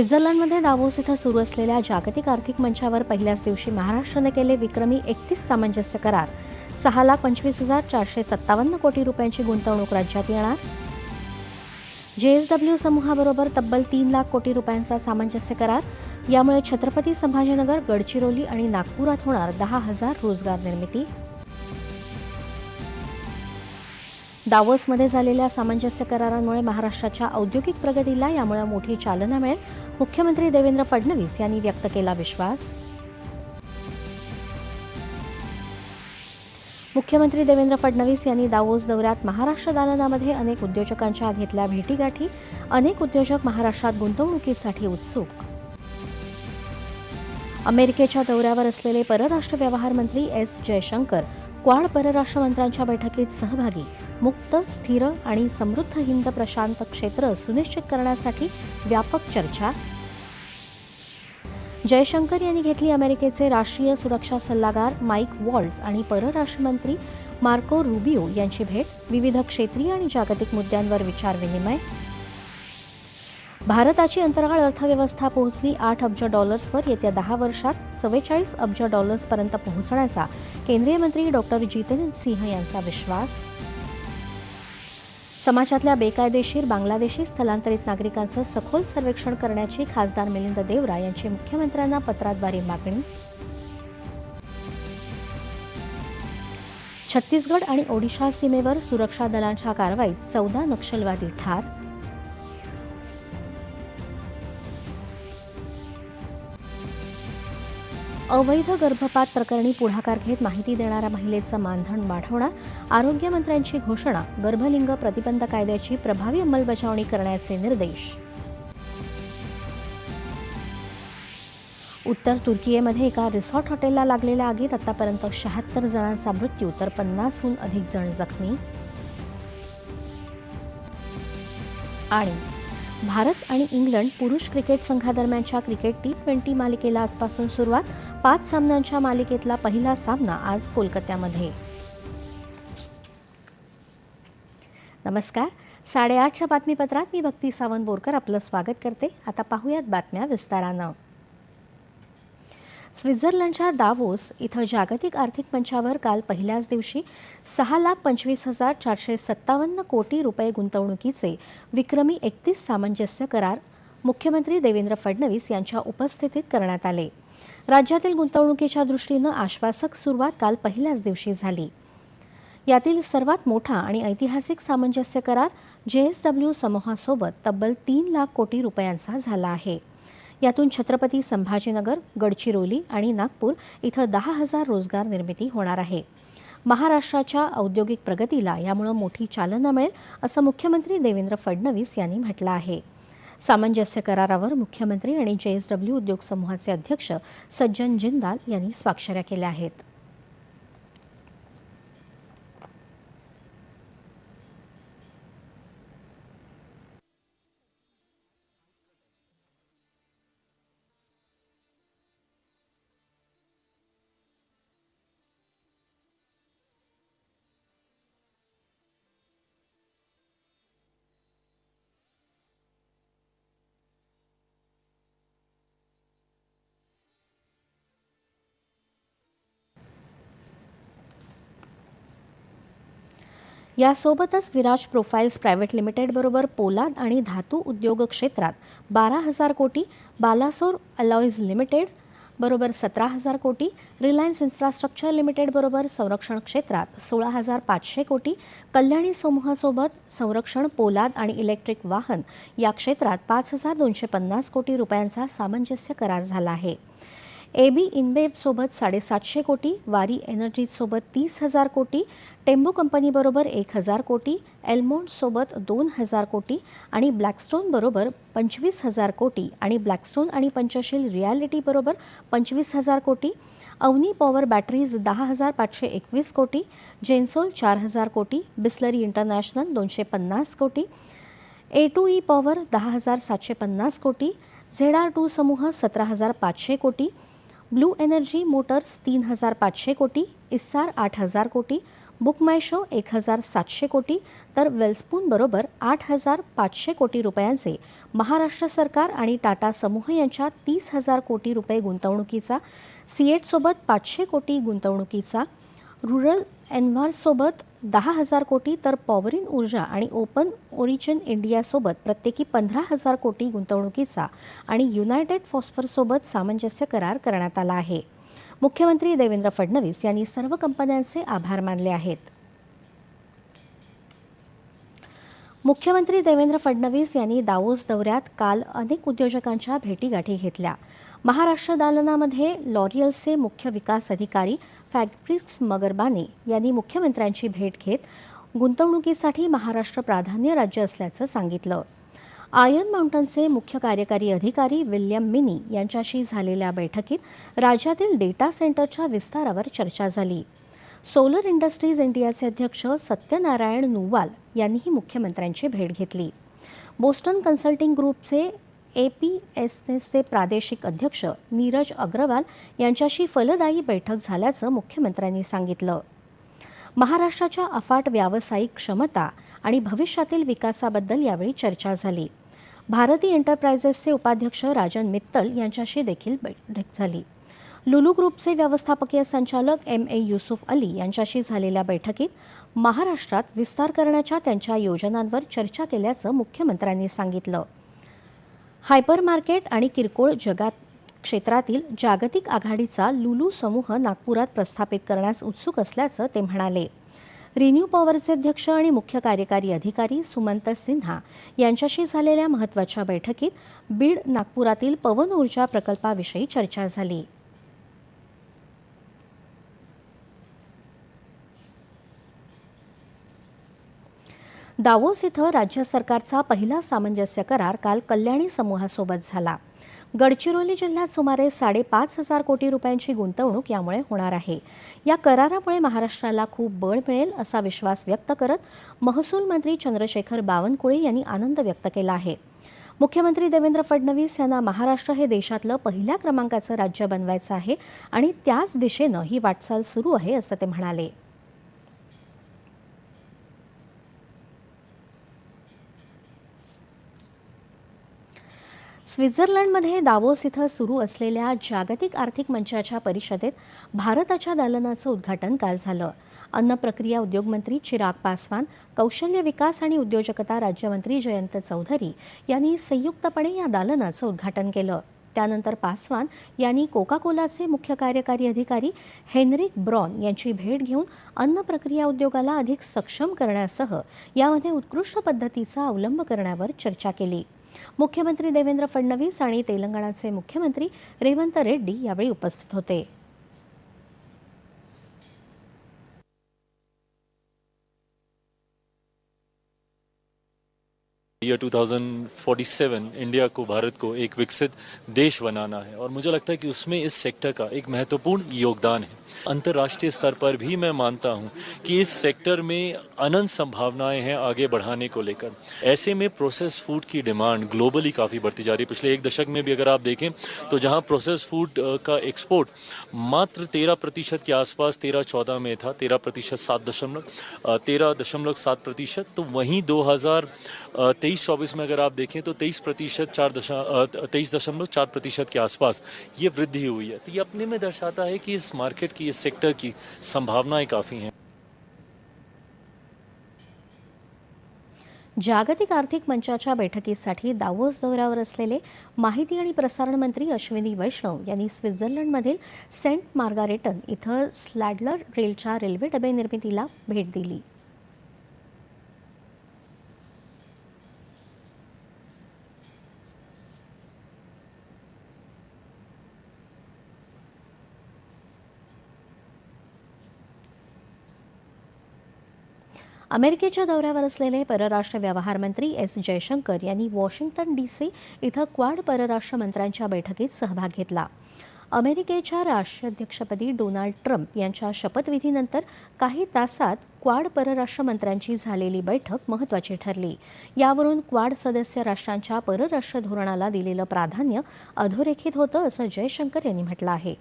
स्वित्झर्लंडमध्ये दावोस इथं सुरू असलेल्या जागतिक आर्थिक मंचावर पहिल्याच दिवशी महाराष्ट्राने केले विक्रमी एकतीस सामंजस्य करार. सहा लाख पंचवीस हजार चारशे सत्तावन्न कोटी रुपयांची गुंतवणूक राज्यात येणार. जेएसडब्ल्यू समूहाबरोबर तब्बल तीन लाख कोटी रुपयांचा सामंजस्य करार. यामुळे छत्रपती संभाजीनगर गडचिरोली आणि नागपुरात होणार दहा हजार रोजगार निर्मिती. दावोसमध्ये झालेल्या सामंजस्य करारांमुळे महाराष्ट्राच्या औद्योगिक प्रगतीला यामुळे मोठी चालना मिळेल. मुख्यमंत्री देवेंद्र फडणवीस यांनी व्यक्त केला विश्वास. मुख्यमंत्री देवेंद्र फडणवीस यांनी दावोस दौऱ्यात महाराष्ट्र दालनामध्ये अनेक उद्योजकांच्या घेतल्या भेटीगाठी अनेक उद्योजक महाराष्ट्रात गुंतवणुकीसाठी उत्सुक. अमेरिकेच्या दौऱ्यावर असलेले परराष्ट्र व्यवहार मंत्री एस जयशंकर क्वाड परराष्ट्र मंत्र्यांच्या बैठकीत सहभागी मुक्त स्थिर आणि समृद्ध हिंद प्रशांत क्षेत्र सुनिश्चित करण्यासाठी व्यापक चर्चा. जयशंकर यांनी घेतली अमेरिकेचे राष्ट्रीय सुरक्षा सल्लागार माईक वॉल्ट्स आणि परराष्ट्र मंत्री मार्को रुबिओ यांची भेट विविध क्षेत्रीय आणि जागतिक मुद्द्यांवर विचारविनिमय भारताची अंतराळ अर्थव्यवस्था पोहोचली आठ अब्ज डॉलर्सवर येत्या दहा वर्षात चव्वेचाळीस अब्ज डॉलर्सपर्यंत पोहोचण्याचा केंद्रीय मंत्री डॉक्टर जितेंद्र सिंह यांचा विश्वास. समाजातल्या बेकायदेशीर बांगलादेशी स्थलांतरित नागरिकांचं सखोल सर्वेक्षण करण्याची खासदार मिलिंद देवरा यांची मुख्यमंत्र्यांना पत्राद्वारे मागणी. छत्तीसगड आणि ओडिशा सीमेवर सुरक्षा दलांच्या कारवाईत चौदा नक्षलवादी ठार अवैध गर्भपात प्रकरणी पुढाकार घेत माहिती देणाऱ्या महिलेचं मानधन वाढवणार आरोग्यमंत्र्यांची घोषणा गर्भलिंग प्रतिबंध कायद्याची प्रभावी अंमलबजावणी करण्याचे निर्देश. उत्तर तुर्कीयेमध्ये एका रिसॉर्ट हॉटेलला लागलेल्या आगीत आतापर्यंत शहात्तर जणांचा मृत्यू तर पन्नासहून अधिक जण जखमी. आणि भारत आणि इंग्लंड पुरुष क्रिकेट संघादरम्यानच्या क्रिकेट टी ट्वेंटी मालिकेला आजपासून सुरुवात. पाच सामन्यांच्या मालिकेतला पहिला सामना आज कोलकात्यामध्ये. नमस्कार. साडेआठच्या बातमीपत्रात मी भक्ती सावंत बोरकर आपलं स्वागत करते. आता पाहूयात बातम्या विस्तारानं. स्वित्झर्लंडच्या दावोस इथं जागतिक आर्थिक मंचावर काल पहिल्याच दिवशी सहा लाख पंचवीस हजार चारशे सत्तावन्न कोटी रुपये गुंतवणुकीचे विक्रमी एकतीस सामंजस्य करार मुख्यमंत्री देवेंद्र फडणवीस यांच्या उपस्थितीत करण्यात आले. राज्यातील गुंतवणुकीच्या दृष्टीनं आश्वासक सुरुवात काल पहिल्याच दिवशी झाली. यातील सर्वात मोठा आणि ऐतिहासिक सामंजस्य करार जेएसडब्ल्यू समूहासोबत तब्बल तीन लाख कोटी रुपयांचा झाला आहे. यातून छत्रपती संभाजीनगर गडचिरोली आणि नागपूर इथं दहा हजार रोजगार निर्मिती होणार आहे. महाराष्ट्राच्या औद्योगिक प्रगतीला यामुळे मोठी चालना मिळेल असं मुख्यमंत्री देवेंद्र फडणवीस यांनी म्हटलं आहे. सामंजस्य करारावर मुख्यमंत्री आणि जेएसडब्ल्यू उद्योग समूहाचे अध्यक्ष सज्जन जिंदाल यांनी स्वाक्षऱ्या केल्या आहेत. यासोबतच विराज प्रोफाईल्स प्रायव्हेट लिमिटेडबरोबर पोलाद आणि धातू उद्योग क्षेत्रात बारा हजार कोटी बालासोर अलॉईज लिमिटेड बरोबर सतरा हजार कोटी रिलायन्स इन्फ्रास्ट्रक्चर लिमिटेडबरोबर संरक्षण क्षेत्रात सोळा हजार पाचशे कोटी कल्याणी समूहासोबत संरक्षण पोलाद आणि इलेक्ट्रिक वाहन या क्षेत्रात पाच हजार दोनशे पन्नास कोटी रुपयांचा सामंजस्य करार झाला आहे. ए बी इनबेबसोबत साडेसातशे कोटी वारी एनर्जीसोबत तीस हजार कोटी टेम्बो कंपनीबरोबर एक हजार कोटी एल्मोंडसोबत दोन हजार कोटी आणि ब्लॅकस्टोनबरोबर पंचवीस हजार कोटी आणि ब्लॅकस्टोन आणि पंचशील रियालिटीबरोबर पंचवीस हजार कोटी अवनी पॉवर बॅटरीज दहा हजार पाचशे एकवीस कोटी जेन्सोल चार हजार कोटी बिस्लरी इंटरनॅशनल दोनशे पन्नास कोटी ए टू ई पॉवर दहा हजार सातशे पन्नास कोटी झेड आर टू समूह सतरा हजार पाचशे कोटी ब्लू एनर्जी मोटर्स तीन हजार पाचशे कोटी इस्सार आठ हजार कोटी बुक माय शो एक हजार सातशे कोटी तर वेलस्पून बरोबर आठ हजार पाचशे कोटी रुपयांचे महाराष्ट्र सरकार आणि टाटा समूह यांच्या तीस हजार कोटी रुपये गुंतवणुकीचा सीएटसोबत पाचशे कोटी गुंतवणुकीचा रुरल एनव्हारसोबत दहा हजार कोटी तर पॉवरिन ऊर्जा आणि ओपन ओरिजिन इंडियासोबत प्रत्येकी पंधरा हजार कोटी गुंतवणुकीचा आणि युनायटेड फॉस्फरसोबत सामंजस्य करार करण्यात आला आहे. मुख्यमंत्री देवेंद्र फडणवीस यांनी सर्व कंपन्यांचे आभार मानले आहेत. मुख्यमंत्री देवेंद्र फडणवीस यांनी दावोस दौऱ्यात काल अनेक उद्योजकांच्या भेटीगाठी घेतल्या. महाराष्ट्र दालनामध्ये लॉरियलचे मुख्य विकास अधिकारी फॅब्रिक्स मगरबाने यांनी मुख्यमंत्र्यांची भेट घेत गुंतवणुकीसाठी महाराष्ट्र प्राधान्य राज्य असल्याचं सांगितलं. आयर्न माउंटनचे मुख्य कार्यकारी अधिकारी विल्यम मिनी यांच्याशी झालेल्या बैठकीत राज्यातील डेटा सेंटरच्या विस्तारावर चर्चा झाली. सोलर इंडस्ट्रीज इंडियाचे अध्यक्ष सत्यनारायण नुवाल यांनीही मुख्यमंत्र्यांची भेट घेतली. बोस्टन कन्सल्टिंग ग्रुपचे ए पी एस एसचे प्रादेशिक अध्यक्ष नीरज अग्रवाल यांच्याशी फलदायी बैठक झाल्याचं मुख्यमंत्र्यांनी सांगितलं. महाराष्ट्राच्या अफाट व्यावसायिक क्षमता आणि भविष्यातील विकासाबद्दल यावेळी चर्चा झाली. भारती एंटरप्राइजेसचे उपाध्यक्ष राजन मित्तल यांच्याशी देखील बैठक झाली. लुलू ग्रुपचे व्यवस्थापकीय संचालक एम ए युसुफ अली यांच्याशी झालेल्या बैठकीत महाराष्ट्रात विस्तार करण्याच्या त्यांच्या योजनांवर चर्चा केल्याचं मुख्यमंत्र्यांनी सांगितलं. हायपर मार्केट आणि किरकोळ जगात क्षेत्रातील जागतिक आघाडीचा लुलू समूह नागपुरात प्रस्थापित करण्यास उत्सुक असल्याचं ते म्हणाले. रिन्यू पॉवरचे अध्यक्ष आणि मुख्य कार्यकारी अधिकारी सुमंत सिन्हा यांच्याशी झालेल्या महत्त्वाच्या बैठकीत बीड नागपुरातील पवन ऊर्जा प्रकल्पाविषयी चर्चा झाली. दावोस इथं राज्य सरकारचा पहिला सामंजस्य करार काल कल्याणी समूहासोबत झाला. गडचिरोली जिल्ह्यात सुमारे साडेपाच हजार कोटी रुपयांची गुंतवणूक यामुळे होणार आहे. या करारामुळे महाराष्ट्राला खूप बळ मिळेल असा विश्वास व्यक्त करत महसूल मंत्री चंद्रशेखर बावनकुळे यांनी आनंद व्यक्त केला आहे. मुख्यमंत्री देवेंद्र फडणवीस यांना महाराष्ट्र हे देशातलं पहिल्या क्रमांकाचं राज्य बनवायचं आहे आणि त्याच दिशेनं ही वाटचाल सुरू आहे असं ते म्हणाले. स्वित्झर्लंडमध्ये दावोस इथं सुरू असलेल्या जागतिक आर्थिक मंचाच्या परिषदेत भारताच्या दालनाचं उद्घाटन काल झालं. अन्न प्रक्रिया उद्योग मंत्री चिराग पासवान कौशल्य विकास आणि उद्योजकता राज्यमंत्री जयंत चौधरी यांनी संयुक्तपणे या दालनाचं उद्घाटन केलं. त्यानंतर पासवान यांनी कोका कोलाचे मुख्य कार्यकारी अधिकारी हेनरिक ब्रॉन यांची भेट घेऊन अन्न प्रक्रिया उद्योगाला अधिक सक्षम करण्यासह यामध्ये उत्कृष्ट पद्धतीचा अवलंब करण्यावर चर्चा केली. मुख्यमंत्री देवेंद्र फडणवीस आणि तेलंगणाचे मुख्यमंत्री रेवंत रेड्डी यावेळी उपस्थित होते. ईयर 2047 इंडिया को भारत को एक विकसित देश बनाना है और मुझे लगता है कि उसमें इस सेक्टर का एक महत्त्वपूर्ण योगदान है। अंतर्राष्ट्रीय स्तर पर भी मैं मानता हूँ कि इस सेक्टर में अनंत संभावनाएँ हैं आगे बढ़ाने को लेकर। ऐसे में प्रोसेस फ़ूड की डिमांड ग्लोबली काफ़ी बढ़ती जा रही है। पिछले एक दशक में भी अगर आप देखें तो जहाँ प्रोसेस फ़ूड का एक्सपोर्ट मात्र तेरह प्रतिशत के आसपास, तेरह चौदह में था, तेरह प्रतिशत सात दशमलव तेरह दशमलव सात प्रतिशत तो वहीं दो हज़ार तेईस चौबीस में अगर आप देखें तो तेईस प्रतिशत चार दशा तेईस दशमलव चार प्रतिशत के आसपास ये वृद्धि हुई है। तो ये अपने में दर्शाता है कि इस मार्केट कि इस सेक्टर की संभावनाएं काफ़ी हैं। जागतिक आर्थिक मंचाच्या बैठकीसाठी दावोस दौऱ्यावर असलेले माहिती आणि प्रसारण मंत्री अश्विनी वैष्णव यांनी स्वित्झर्लंडमधील सेंट मार्गारेटन इथं स्लॅडलर रेलच्या रेल्वे डबे निर्मितीला भेट दिली. अमेरिकेच्या दौऱ्यावर असलेले परराष्ट्र व्यवहार मंत्री एस जयशंकर यांनी वॉशिंग्टन डी सी इथं क्वाड परराष्ट्र मंत्र्यांच्या बैठकीत सहभाग घेतला. अमेरिकेच्या राष्ट्राध्यक्षपदी डोनाल्ड ट्रम्प यांच्या शपथविधीनंतर काही तासात क्वाड परराष्ट्र मंत्र्यांची झालेली बैठक महत्त्वाची ठरली. यावरून क्वाड सदस्य राष्ट्रांच्या परराष्ट्र धोरणाला दिलेलं प्राधान्य अधोरेखित होतं असं जयशंकर यांनी म्हटलं आहे.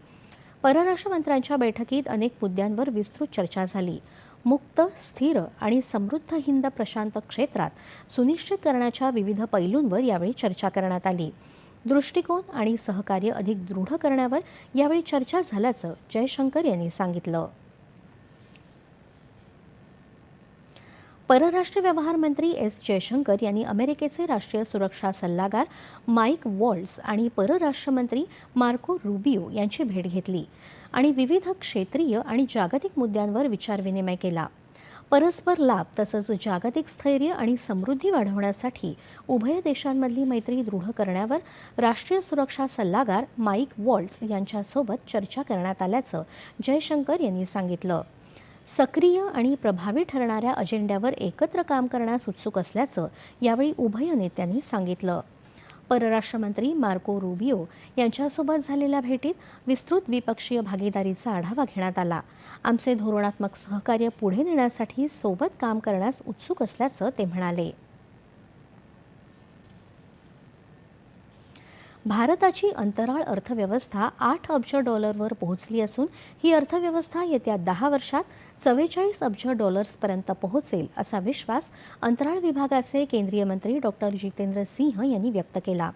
परराष्ट्र मंत्र्यांच्या बैठकीत अनेक मुद्द्यांवर विस्तृत चर्चा झाली. मुक्त स्थिर आणि समृद्ध हिंद प्रशांत क्षेत्रात सुनिश्चित करण्याच्या विविध पैलूंवर यावेळी चर्चा करण्यात आली. दृष्टिकोन आणि सहकार्य अधिक दृढ करण्यावर यावेळी चर्चा झाल्याचं जयशंकर यांनी सांगितलं. परराष्ट्र व्यवहार मंत्री एस जयशंकर यांनी अमेरिकेचे राष्ट्रीय सुरक्षा सल्लागार माईक वॉल्ट्स आणि परराष्ट्र मंत्री मार्को रुबियो यांची भेट घेतली. आणि विविध क्षेत्रीय आणि जागतिक मुद्द्यांवर विचारविनिमय केला. परस्पर लाभ तसंच जागतिक स्थैर्य आणि समृद्धी वाढवण्यासाठी उभय देशांमधली मैत्री दृढ करण्यावर राष्ट्रीय सुरक्षा सल्लागार माईक वॉल्ट्स यांच्यासोबत चर्चा करण्यात आल्याचं जयशंकर यांनी सांगितलं. सक्रिय आणि प्रभावी ठरणाऱ्या अजेंड्यावर एकत्र काम करण्यास उत्सुक असल्याचं यावेळी उभय नेत्यांनी सांगितलं. परराष्ट्रमंत्री मार्को रुबियो यांच्यासोबत झालेल्या भेटीत विस्तृत द्विपक्षीय भागीदारीचा आढावा घेण्यात आला. आमचे धोरणात्मक सहकार्य पुढे नेण्यासाठी सोबत काम करण्यास उत्सुक असल्याचं ते म्हणाले. भारताची अंतराळ अर्थव्यवस्था आठ अब्ज डॉलरवर पोहोचली असून ही अर्थव्यवस्था येत्या दहा वर्षात चव्वेचाळीस अब्ज डॉलर्सपर्यंत पोहोचेल असा विश्वास अंतराळ विभागाचे केंद्रीय मंत्री डॉक्टर जितेंद्र सिंह यांनी व्यक्त केला.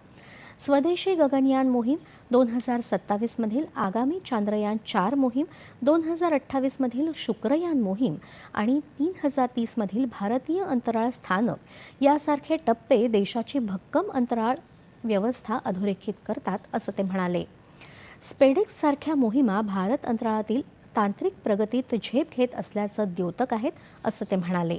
स्वदेशी गगनयान मोहीम दोन हजार सत्तावीसमधील आगामी चांद्रयान चार मोहीम दोन हजार अठ्ठावीसमधील शुक्रयान मोहीम आणि तीन हजार तीसमधील भारतीय अंतराळ स्थानक यासारखे टप्पे देशाची भक्कम अंतराळ व्यवस्था अधोरेखित करतात असं ते म्हणाले. स्पेडेक्ससारख्या मोहिमा भारत अंतराळातील तांत्रिक प्रगतीत झेप घेत असल्याचं द्योतक आहेत असं ते म्हणाले.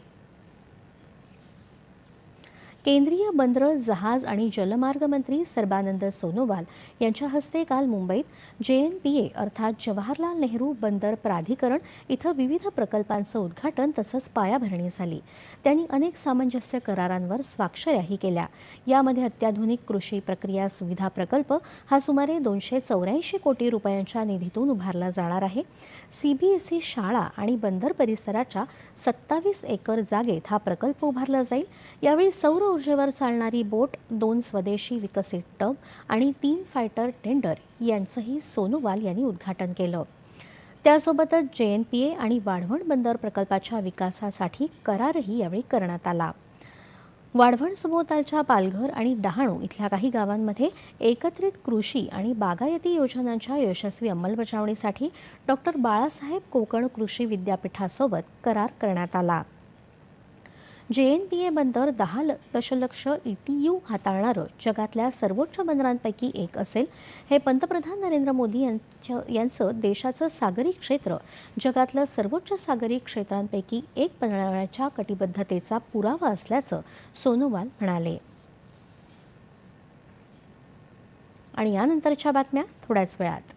केंद्रीय बंदरं जहाज आणि जलमार्ग मंत्री सर्बानंद सोनोवाल यांच्या हस्ते काल मुंबईत जे एन पी ए अर्थात जवाहरलाल नेहरू बंदर प्राधिकरण इथं विविध प्रकल्पांचं उद्घाटन तसंच पायाभरणी झाली. त्यांनी अनेक सामंजस्य करारांवर स्वाक्षऱ्याही केल्या. यामध्ये अत्याधुनिक कृषी प्रक्रिया सुविधा प्रकल्प हा सुमारे दोनशे चौऱ्याऐंशी कोटी रुपयांच्या निधीतून उभारला जाणार आहे. सीबीएसई शाळा आणि बंदर परिसराच्या सत्तावीस एकर जागेत हा प्रकल्प उभारला जाईल. यावेळी सौर ऊर्जेवर चालणारी बोट दोन स्वदेशी विकसित टब आणि तीन फायटर टेंडर यांचंही सोनोवाल यांनी उद्घाटन केलं. त्यासोबतच जे एन पी ए आणि वाढवण बंदर प्रकल्पाच्या विकासासाठी करारही यावेळी करण्यात आला. वाढवण सभोवतालच्या पालघर आणि डहाणू इथल्या काही गावांमध्ये एकत्रित कृषी आणि बागायती योजनांच्या यशस्वी अंमलबजावणीसाठी डॉक्टर बाळासाहेब कोकण कृषी विद्यापीठासोबत करार करण्यात आला. जे एन पी ए बंदर दहा ल- दशलक्ष ई टी यू हाताळणारं जगातल्या सर्वोच्च बंदरांपैकी एक असेल हे पंतप्रधान नरेंद्र मोदी यांच्या यांचं देशाचं सागरी क्षेत्र जगातलं सर्वोच्च सागरी क्षेत्रांपैकी एक बनवण्याच्या कटिबद्धतेचा पुरावा असल्याचं सोनोवाल म्हणाले. आणि यानंतरच्या बातम्या थोड्याच वेळात.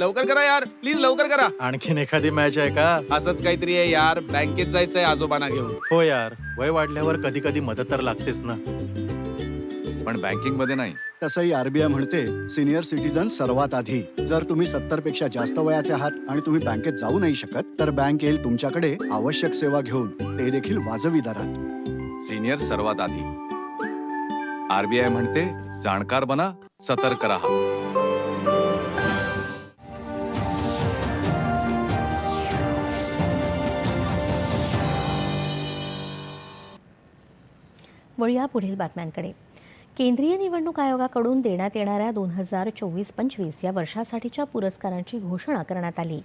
लवकर करा यार. प्लीज लवकर करा. आणखीन एखादी मॅच आहे का? असंच काहीतरी आहे यार. बँकेत जायचंय आजोबांना घेऊन. हो यार. वय वाढल्यावर कधी कधी मदत तर लागतेच ना. पण बँकिंगमध्ये नाही. तसंही आरबीआय म्हणते सिनियर सिटीजन सर्वात आधी. जर तुम्ही सत्तरपेक्षा जास्त वयाचे आहात आणि तुम्ही बँकेत जाऊ नाही शकत तर बँक येईल तुमच्याकडे आवश्यक सेवा घेऊन. ते देखील वाजवी दरात. सिनियर सर्वात आधी. आरबीआय म्हणते जाणकार बना सतर्क राहा. वळूया पुढील बातम्यांकडे. केंद्रीय निवडणूक आयोगाकडून देण्यात येणाऱ्या दोन हजार चोवीस पंचवीस या वर्षासाठीच्या पुरस्कारांची घोषणा करण्यात आली.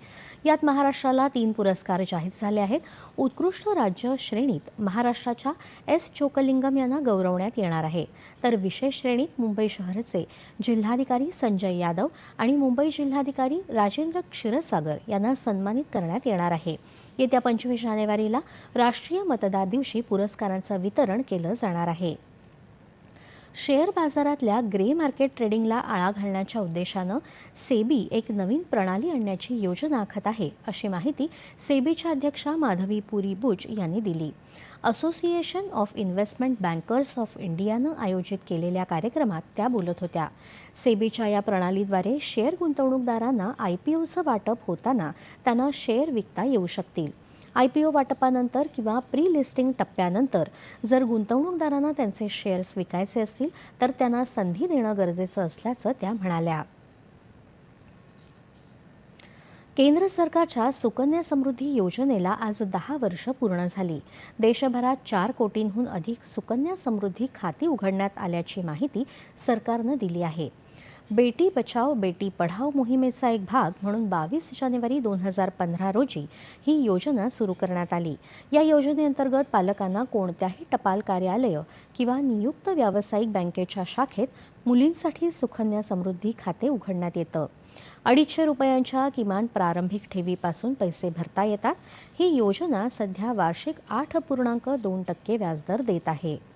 यात महाराष्ट्राला तीन पुरस्कार जाहीर झाले आहेत. उत्कृष्ट राज्य श्रेणीत महाराष्ट्राच्या एस चोकलिंगम यांना गौरवण्यात येणार आहे. तर विशेष श्रेणीत मुंबई शहराचे जिल्हाधिकारी संजय यादव आणि मुंबई जिल्हाधिकारी राजेंद्र क्षीरसागर यांना सन्मानित करण्यात येणार आहे. येत्या पंचवीस जानेवारीला राष्ट्रीय मतदार दिवशी पुरस्कारांचं वितरण केलं जाणार आहे. शेअर बाजारातल्या ग्रे मार्केट ट्रेडिंगला आळा घालण्याच्या उद्देशानं सेबी एक नवीन प्रणाली आणण्याची योजना आखत आहे अशी माहिती सेबीच्या अध्यक्षा माधवी पुरी बुच यांनी दिली. Association of investment bankers of इंडियानं आयोजित केलेल्या कार्यक्रमात त्या बोलत होत्या. सेबीच्या या प्रणालीद्वारे शेअर गुंतवणूकदारांना आय पी ओचं वाटप होताना त्यांना शेअर विकता येऊ शकतील. आय पी ओ वाटपानंतर किंवा प्री लिस्टिंग टप्प्यानंतर जर गुंतवणूकदारांना त्यांचे शेअर्स विकायचे असतील तर त्यांना संधी देणं गरजेचं असल्याचं त्या म्हणाल्या. केंद्र सरकारच्या सुकन्या समृद्धी योजनेला आज दहा वर्ष पूर्ण झाली. देशभरात चार कोटींहून अधिक सुकन्या समृद्धी खाती उघडण्यात आल्याची माहिती सरकारनं दिली आहे. बेटी बचाव बेटी पढाव मोहिमेचा एक भाग म्हणून बावीस जानेवारी दोन हजार पंधरा रोजी ही योजना सुरू करण्यात आली. या योजनेअंतर्गत पालकांना कोणत्याही टपाल कार्यालय किंवा नियुक्त व्यावसायिक बँकेच्या शाखेत मुलींसाठी सुकन्या समृद्धी खाते उघडण्यात येतं. अडीचशे रुपयांच्या किमान प्रारंभिक ठेवीपासून पैसे भरता येतात. ही योजना सध्या वार्षिक आठ पूर्णांक दोन टक्के व्याजदर देत आहे.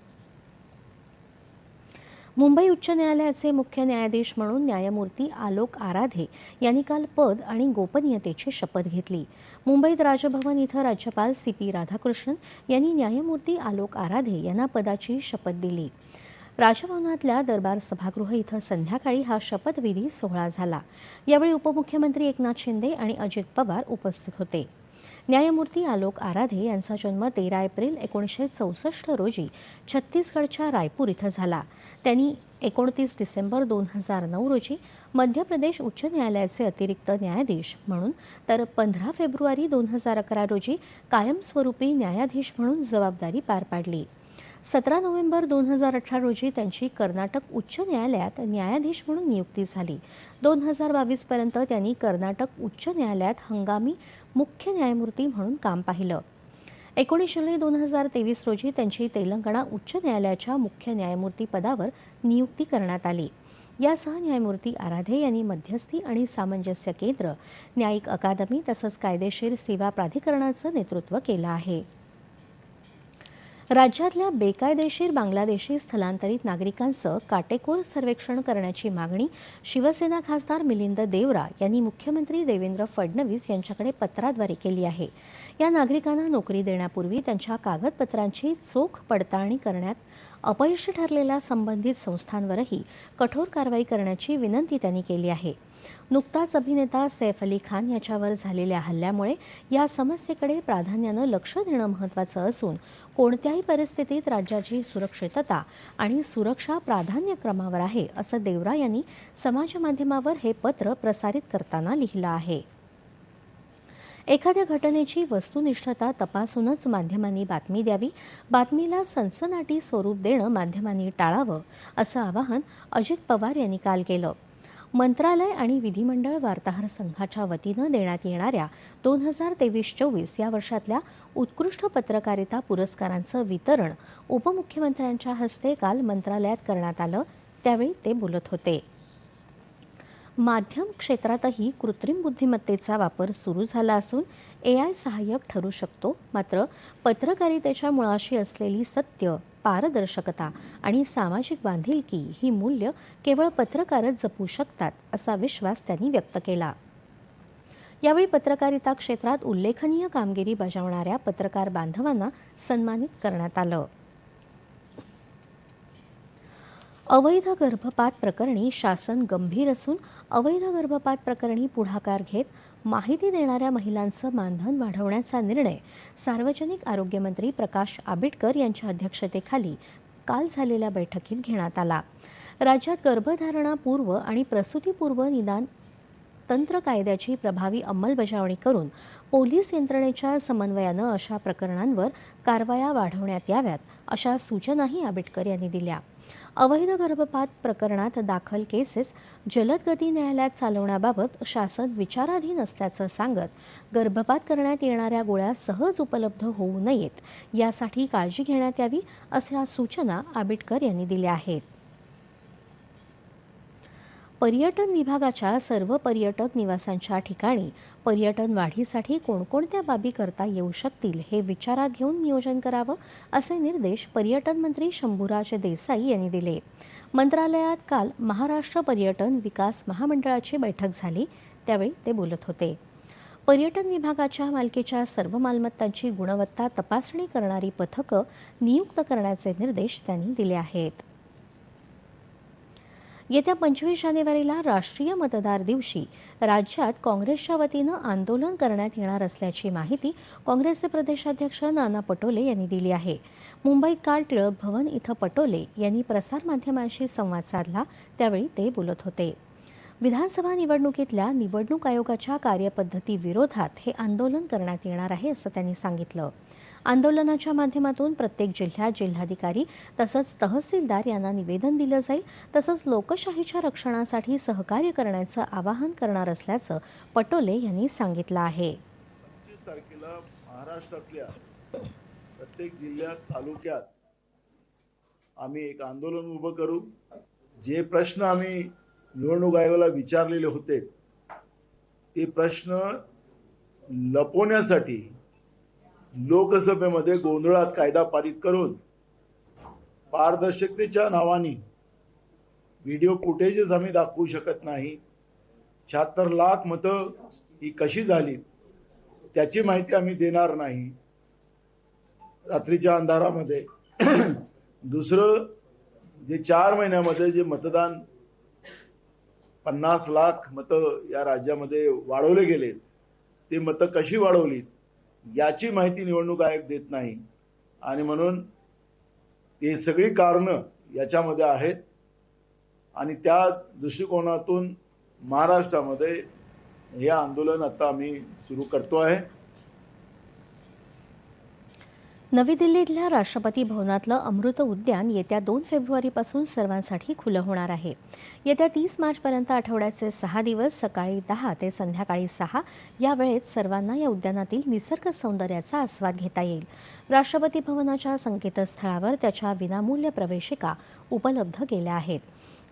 मुंबई उच्च न्यायालयाचे मुख्य न्यायाधीश म्हणून न्यायमूर्ती आलोक आराधे यांनी काल पद आणि गोपनीयतेची शपथ घेतली. मुंबईत राजभवन इथं राज्यपाल सी पी राधाकृष्णन यांनी न्यायमूर्ती आलोक आराधे यांना पदाची शपथ दिली. राजभवनातल्या दरबार सभागृह इथं संध्याकाळी हा शपथविधी सोहळा झाला. यावेळी उपमुख्यमंत्री एकनाथ शिंदे आणि अजित पवार उपस्थित होते. न्यायमूर्ती आलोक आराधे यांचा जन्म तेरा एप्रिल एकोणीसशे चौसष्ट रोजी छत्तीसगडच्या रायपूर इथं झाला. त्यांनी एकोणतीस डिसेंबर दोन हजार नऊ रोजी मध्य प्रदेश उच्च न्यायालयाचे अतिरिक्त न्यायाधीश म्हणून तर पंधरा फेब्रुवारी दोन हजार अकरा रोजी कायमस्वरूपी न्यायाधीश म्हणून जबाबदारी पार पाडली. सतरा नोव्हेंबर दोन हजार अठरा रोजी त्यांची कर्नाटक उच्च न्यायालयात न्यायाधीश म्हणून नियुक्ती झाली. दोन हजार बावीसपर्यंत त्यांनी कर्नाटक उच्च न्यायालयात हंगामी मुख्य न्यायमूर्ती म्हणून काम पाहिलं. एकोणीस जुलै दोन हजार तेवीस रोजी त्यांची तेलंगणा उच्च न्यायालयाच्या मुख्य न्यायमूर्ती पदावर नियुक्ती करण्यात आली. या सहन्यायमूर्ती आराधे यांनी मध्यस्थी आणि सामंजस्य केंद्र न्यायिक अकादमी तसंच कायदेशीर सेवा प्राधिकरणाचं नेतृत्व केलं आहे. राज्यातल्या बेकायदेशीर बांगलादेशी स्थलांतरित नागरिकांचं काटेकोर सर्वेक्षण करण्याची मागणी शिवसेना खासदार मिलिंद देवरा यांनी मुख्यमंत्री देवेंद्र फडणवीस यांच्याकडे पत्राद्वारे केली आहे. या नागरिकांना नोकरी देण्यापूर्वी त्यांच्या कागदपत्रांची चोख पडताळणी करण्यात अपयशी ठरलेल्या संबंधित संस्थांवरही कठोर कारवाई करण्याची विनंती त्यांनी केली आहे. नुकताच अभिनेता सैफ अली खान याच्यावर झालेल्या हल्ल्यामुळे या समस्येकडे प्राधान्यानं लक्ष देणं महत्त्वाचं असून कोणत्याही परिस्थितीत राज्याची सुरक्षितता आणि सुरक्षा प्राधान्यक्रमावर आहे असं देवरा यांनी समाजमाध्यमावर हे पत्र प्रसारित करताना लिहिलं आहे. एखाद्या घटनेची वस्तुनिष्ठता तपासूनच माध्यमांनी बातमी द्यावी बातमीला सनसनाटी स्वरूप देणं माध्यमांनी टाळावं असं आवाहन अजित पवार यांनी काल केलं. मंत्रालय आणि विधिमंडळ वार्ताहर संघाच्या वतीनं देण्यात येणाऱ्या दोन हजार तेवीस चोवीस या वर्षातल्या उत्कृष्ट पत्रकारिता पुरस्कारांचं वितरण उपमुख्यमंत्र्यांच्या हस्ते काल मंत्रालयात करण्यात आलं त्यावेळी ते बोलत होते. माध्यम क्षेत्रातही कृत्रिम बुद्धिमत्तेचा वापर सुरू झाला असून ए आय सहाय्यक ठरू शकतो. मात्र पत्रकारितेच्या मुळाशी असलेली सत्य पारदर्शकता आणि सामाजिक बांधिलकी ही मूल्य केवळ पत्रकारच जपू शकतात असा विश्वास त्यांनी व्यक्त केला. यावेळी पत्रकारिता क्षेत्रात उल्लेखनीय कामगिरी बजावणाऱ्या पत्रकार बांधवांना सन्मानित करण्यात आलं. अवैध गर्भपात प्रकरणी शासन गंभीर असून अवैध गर्भपात प्रकरणी पुढाकार घेत माहिती देणाऱ्या महिलांचं मानधन वाढवण्याचा निर्णय सार्वजनिक आरोग्यमंत्री प्रकाश आंबेडकर यांच्या अध्यक्षतेखाली काल झालेल्या बैठकीत घेण्यात आला. राज्यात गर्भधारणापूर्व आणि प्रसूतीपूर्व निदान तंत्र कायद्याची प्रभावी अंमलबजावणी करून पोलीस यंत्रणेच्या समन्वयानं अशा प्रकरणांवर कारवाया वाढवण्यात याव्यात अशा सूचनाही आंबेडकर यांनी दिल्या. अवैध गर्भपात प्रकरणात दाखल केसेस जलदगती न्यायालयात चालवण्याबाबत शासन विचाराधीन असल्याचं सांगत गर्भपात करण्यात येणाऱ्या गोळ्या सहज उपलब्ध होऊ नयेत यासाठी काळजी घेण्यात यावी अशा सूचना आंबेडकर यांनी दिल्या आहेत. पर्यटन विभागाच्या सर्व पर्यटक निवासांच्या ठिकाणी पर्यटन वाढीसाठी कोणकोणत्या बाबी करता येऊ शकतील हे विचारात घेऊन नियोजन करावं असे निर्देश पर्यटन मंत्री शंभूराज देसाई यांनी दिले. मंत्रालयात काल महाराष्ट्र पर्यटन विकास महामंडळाची बैठक झाली. त्यावेळी ते बोलत होते. पर्यटन विभागाच्या मालकीच्या सर्व मालमत्तांची गुणवत्ता तपासणी करणारी पथकं नियुक्त करण्याचे निर्देश त्यांनी दिले आहेत. येत्या पंचवीस जानेवारीला राष्ट्रीय मतदार दिवशी राज्यात काँग्रेसच्या वतीनं आंदोलन करण्यात येणार असल्याची माहिती काँग्रेसचे प्रदेशाध्यक्ष नाना पटोले यांनी दिली आहे. मुंबईत काल टिळक भवन इथं पटोले यांनी प्रसारमाध्यमांशी संवाद साधला त्यावेळी ते बोलत होते. विधानसभा निवडणुकीतल्या निवडणूक आयोगाच्या कार्यपद्धतीविरोधात हे आंदोलन करण्यात येणार आहे असं त्यांनी सांगितलं. आंदोलनाच्या माध्यमातून प्रत्येक जिल्ह्यात जिल्हाधिकारी तसंच तहसीलदार यांना निवेदन दिलं जाईल. तसंच लोकशाहीच्या रक्षणासाठी सहकार्य करण्याचं आवाहन करणार असल्याचं पटोले यांनी सांगितलं आहे. तारखेला महाराष्ट्रातल्या प्रत्येक जिल्ह्यात तालुक्यात आम्ही एक आंदोलन उभं करू. जे प्रश्न आम्ही निवडणूक आयोगाला विचारलेले होते ते प्रश्न लपवण्यासाठी लोकसभेमध्ये गोंधळात कायदा पारित करून पारदर्शकतेच्या नावाने व्हिडिओ फुटेजेस आम्ही दाखवू शकत नाही. शहात्तर लाख मतं ही कशी झाली त्याची माहिती आम्ही देणार नाही. रात्रीच्या अंधारामध्ये. दुसरं जे चार महिन्यामध्ये जे मतदान पन्नास लाख मतं या राज्यामध्ये वाढवले गेले ते मतं कशी वाढवली? याची माहिती निवडणूक आयोग देत नाही. आणि म्हणून ते सगळी कारणं याच्यामध्ये आहेत. आणि त्या दृष्टिकोनातून महाराष्ट्रामध्ये हे आंदोलन आता आम्ही सुरू करतो आहे. नवी दिल्लीतल्या राष्ट्रपती भवनातलं अमृत उद्यान येत्या दोन फेब्रुवारीपासून सर्वांसाठी खुलं होणार आहे. येत्या तीस मार्चपर्यंत आठवड्याचे सहा दिवस सकाळी दहा ते संध्याकाळी सहा या वेळेत सर्वांना या उद्यानातील निसर्ग सौंदर्याचा आस्वाद घेता येईल. राष्ट्रपती भवनाच्या संकेतस्थळावर त्याच्या विनामूल्य प्रवेशिका उपलब्ध केल्या आहेत.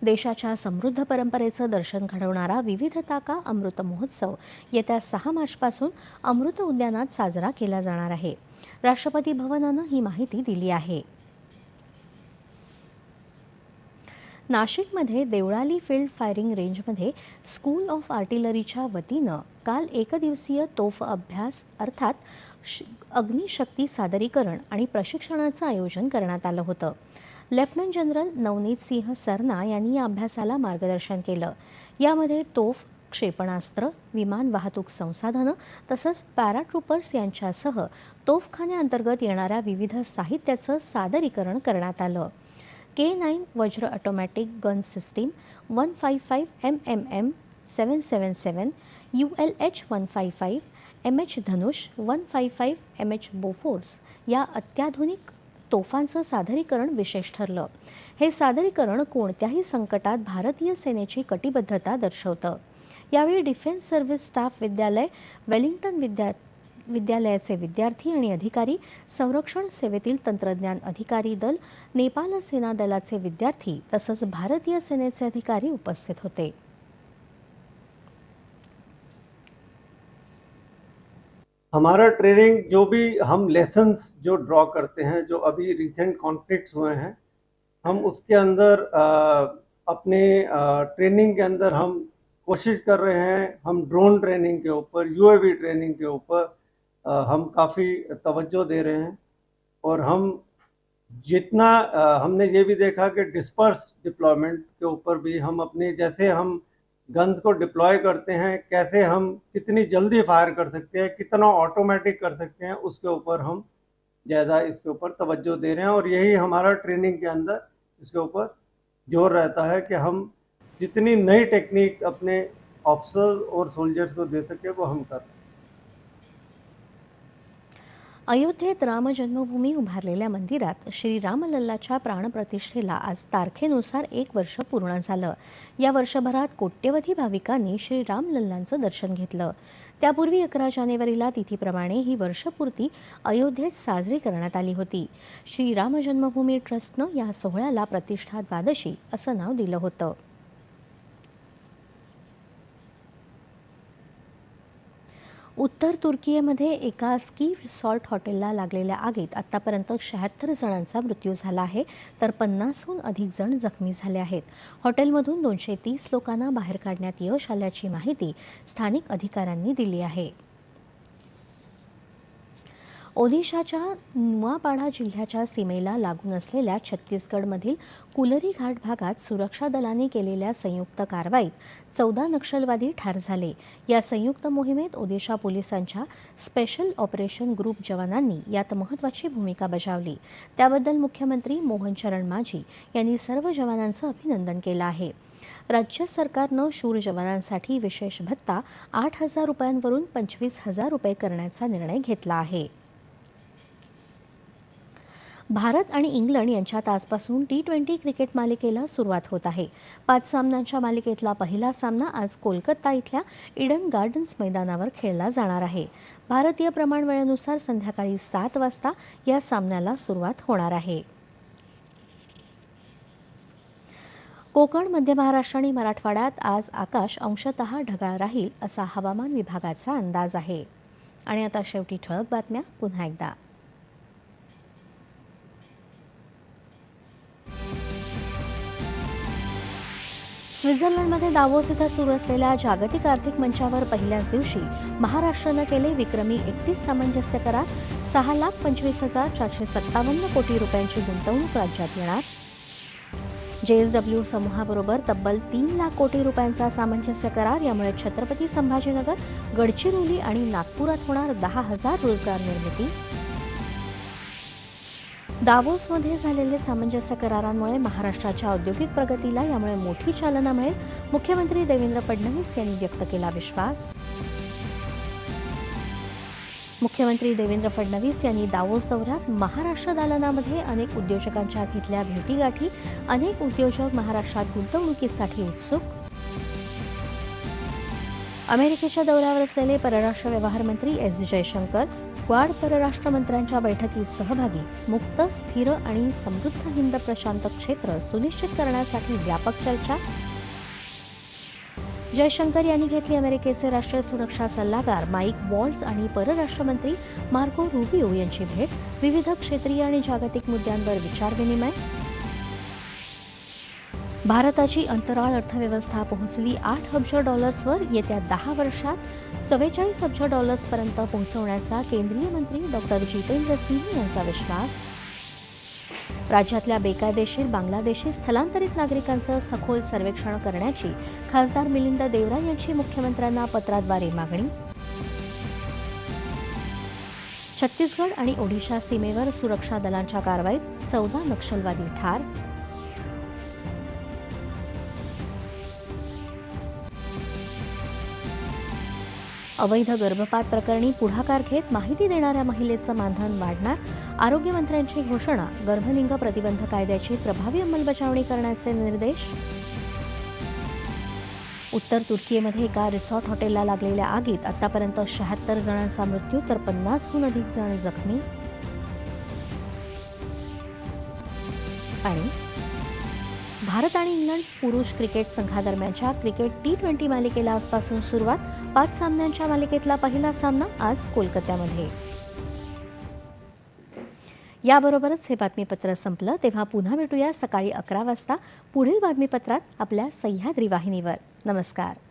देशाच्या समृद्ध परंपरेचं दर्शन घडवणारा विविधता का अमृत महोत्सव येत्या सहा मार्चपासून अमृत उद्यानात साजरा केला जाणार आहे. राष्ट्रपती भवनानं ही माहिती दिली आहे. नाशिकमध्ये देवळाली फील्ड फायरिंग रेंजमध्ये स्कूल ऑफ आर्टिलरीच्या वतीनं काल एकदिवसीय तोफ अभ्यास अर्थात श अग्निशक्ती सादरीकरण आणि प्रशिक्षणाचं आयोजन करण्यात आलं होतं. लेफ्टनंट जनरल नवनीत सिंह सरना यांनी या अभ्यासाला मार्गदर्शन केलं. यामध्ये तोफ क्षेपणास्त्र विमान वाहतूक संसाधनं तसंच पॅराट्रुपर्स यांच्यासह तोफखान्याअंतर्गत येणाऱ्या विविध साहित्याचं सादरीकरण करण्यात आलं. K nine Vajra automatic gun system one five five M M M seven seven seven U L H one five five M H Dhanush one five five M H Bofors या अत्याधुनिक तोफांचं सादरीकरण विशेष ठरलं. हे सादरीकरण कोणत्याही संकटात भारतीय सेनेची कटिबद्धता दर्शवतं. यावेळी डिफेन्स सर्व्हिस स्टाफ विद्यालय वेलिंग्टन विद्या विद्यालयाचे विद्यार्थी आणि अधिकारी संरक्षण सेवेतील तंत्रज्ञान अधिकारी दल नेपाल सेना दलाचे विद्यार्थी तसंच भारतीय सेनेचे अधिकारी उपस्थित होते. हमारा ट्रेनिंग जो भी हम लेसन्स जो ड्रॉ करते हैं जो अभी रिसेंट कॉन्फ्लिक्ट्स हुए हैं हम उसके अंदर अ, अपने ट्रेनिंग के अंदर हम कोशिश कर रहे हैं, हम ड्रोन ट्रेनिंग के ऊपर, यूएवी ट्रेनिंग के ऊपर हम काफ़ी तवज्जो दे रहे हैं। और हम जितना हमने ये भी देखा कि डिस्पर्स डिप्लॉयमेंट के ऊपर भी हम अपने, जैसे हम गन्स को डिप्लॉय करते हैं, कैसे हम कितनी जल्दी फायर कर सकते हैं, कितना ऑटोमेटिक कर सकते हैं, उसके ऊपर हम ज़्यादा इसके ऊपर तवज्जो दे रहे हैं। और यही हमारा ट्रेनिंग के अंदर इसके ऊपर ज़ोर रहता है कि हम जितनी नई टेक्निक अपने ऑफिसर और सोल्जर्स को दे सके वो हम कर अयोध्येत राम जन्मभूमी उभारलेल्या मंदिरात श्रीरामलल्लाच्या प्राणप्रतिष्ठेला आज तारखेनुसार एक वर्ष पूर्ण झालं. या वर्षभरात कोट्यवधी भाविकांनी श्रीरामलल्लांचं दर्शन घेतलं. त्यापूर्वी अकरा जानेवारीला तिथीप्रमाणे ही वर्षपूर्ती अयोध्येत साजरी करण्यात आली होती. श्रीराम जन्मभूमी ट्रस्टनं या सोहळ्याला प्रतिष्ठा द्वादशी असं नाव दिलं होतं. उत्तर तुर्कीमध्ये एका स्की रिसॉर्ट हॉटेलला लागलेल्या आगीत आतापर्यंत शहात्तर जणांचा मृत्यू झाला आहे तर पन्नासहून अधिक जण जखमी झाले आहेत. हॉटेलमधून दोनशे तीस लोकांना बाहेर काढण्यात यश आल्याची माहिती स्थानिक अधिकाऱ्यांनी दिली आहे. ओदिशाच्या नुआपाडा जिल्ह्याच्या सीमेला लागून असलेल्या छत्तीसगडमधील कुलरी घाट भागात सुरक्षा दलांनी केलेल्या संयुक्त कारवाईत चौदा नक्षलवादी ठार झाले. या संयुक्त मोहिमेत ओदिशा पोलिसांच्या स्पेशल ऑपरेशन ग्रुप जवानांनी यात महत्त्वाची भूमिका बजावली. त्याबद्दल मुख्यमंत्री मोहन चरण माझी यांनी सर्व जवानांचं अभिनंदन केलं आहे. राज्य सरकारनं शूर जवानांसाठी विशेष भत्ता आठ हजार रुपयांवरून पंचवीस हजार रुपये करण्याचा निर्णय घेतला आहे. भारत आणि इंग्लंड यांच्यात आजपासून टी ट्वेंटी क्रिकेट मालिकेला सुरुवात होत आहे. पाच सामन्यांच्या मालिकेतला पहिला सामना आज कोलकाता इथल्या इडन गार्डन्स मैदानावर खेळला जाणार आहे. भारतीय प्रमाणवेळेनुसार संध्याकाळी सात वाजता या सामन्याला सुरुवात होणार आहे. कोकण मध्य महाराष्ट्र आणि मराठवाड्यात आज आकाश अंशतः ढगाळ राहील असा हवामान विभागाचा अंदाज आहे. आणि आता शेवटी ठळक बातम्या पुन्हा एकदा. स्वित्झर्लंडमध्ये दावोस इथं सुरू असलेल्या जागतिक आर्थिक मंचावर पहिल्याच दिवशी महाराष्ट्रानं केले विक्रमी एकतीस सामंजस्य करार. सहा लाख पंचवीस हजार चारशे सत्तावन्न कोटी रुपयांची गुंतवणूक राज्यात येणार. जेएसडब्ल्यू समूहाबरोबर तब्बल तीन लाख कोटी रुपयांचा सामंजस्य करार. यामुळे छत्रपती संभाजीनगर गडचिरोली आणि नागपुरात होणार दहा हजार रोजगार निर्मिती. दावोसमध्ये झालेले सामंजस्य करारांमुळे महाराष्ट्राच्या औद्योगिक प्रगतीला यामुळे मोठी चालना मिळेल. मुख्यमंत्री देवेंद्र फडणवीस यांनी व्यक्त केला विश्वास. मुख्यमंत्री देवेंद्र फडणवीस यांनी दावोस दौऱ्यात महाराष्ट्र दालनामध्ये अनेक उद्योजकांच्या घेतल्या भेटीगाठी अनेक उद्योजक महाराष्ट्रात गुंतवणुकीसाठी उत्सुक. अमेरिकेच्या दौऱ्यावर असलेले परराष्ट्र व्यवहार मंत्री एस. जयशंकर क्वाड परराष्ट्र मंत्र्यांच्या बैठकीत सहभागी मुक्त स्थिर आणि समृद्ध हिंद प्रशांत क्षेत्र सुनिश्चित करण्यासाठी व्यापक चर्चा. जयशंकर यांनी घेतली अमेरिकेचे राष्ट्रीय सुरक्षा सल्लागार माईक वॉल्ट्स आणि परराष्ट्र मंत्री मार्को रुबिओ यांची भेट. विविध क्षेत्रीय आणि जागतिक मुद्द्यांवर विचारविनिमय भारताची अंतराळ अर्थव्यवस्था पोहोचली आठ अब्ज डॉलर्सवर येत्या दहा वर्षात चव्वेचाळीस अब्ज डॉलर्सपर्यंत पोहोचवण्याचा केंद्रीय मंत्री डॉक्टर जितेंद्र सिंह यांचा विश्वास. राज्यातल्या बेकायदेशीर बांगलादेशी स्थलांतरित नागरिकांचं सखोल सर्वेक्षण करण्याची खासदार मिलिंद देवरा यांची मुख्यमंत्र्यांना पत्राद्वारे मागणी. छत्तीसगड आणि ओडिशा सीमेवर सुरक्षा दलांच्या कारवाईत चौदा नक्षलवादी ठार. अवैध गर्भपात प्रकरणी पुढाकार घेत माहिती देणाऱ्या महिलेचं मानधन वाढणार आरोग्यमंत्र्यांची घोषणा गर्भलिंग प्रतिबंध कायद्याची प्रभावी अंमलबजावणी करण्याचे निर्देश. उत्तर तुर्कीमध्ये एका रिसॉर्ट हॉटेलला लागलेल्या आगीत आतापर्यंत शहात्तर जणांचा मृत्यू तर पन्नासहून अधिक जण जखमी. आणि भारत आणि इंग्लंड पुरुष क्रिकेट संघादरम्यानच्या क्रिकेट टी ट्वेंटी मालिकेला आजपासून सुरुवात. पाच सामन्यांच्या मालिकेतला पहिला सामना आज कोलकात्यामध्ये. याबरोबरच हे बातमीपत्र संपलं तेव्हा पुन्हा भेटूया सकाळी अकरा वाजता पुढील बातमीपत्रात आपल्या सह्याद्री वाहिनीवर. नमस्कार.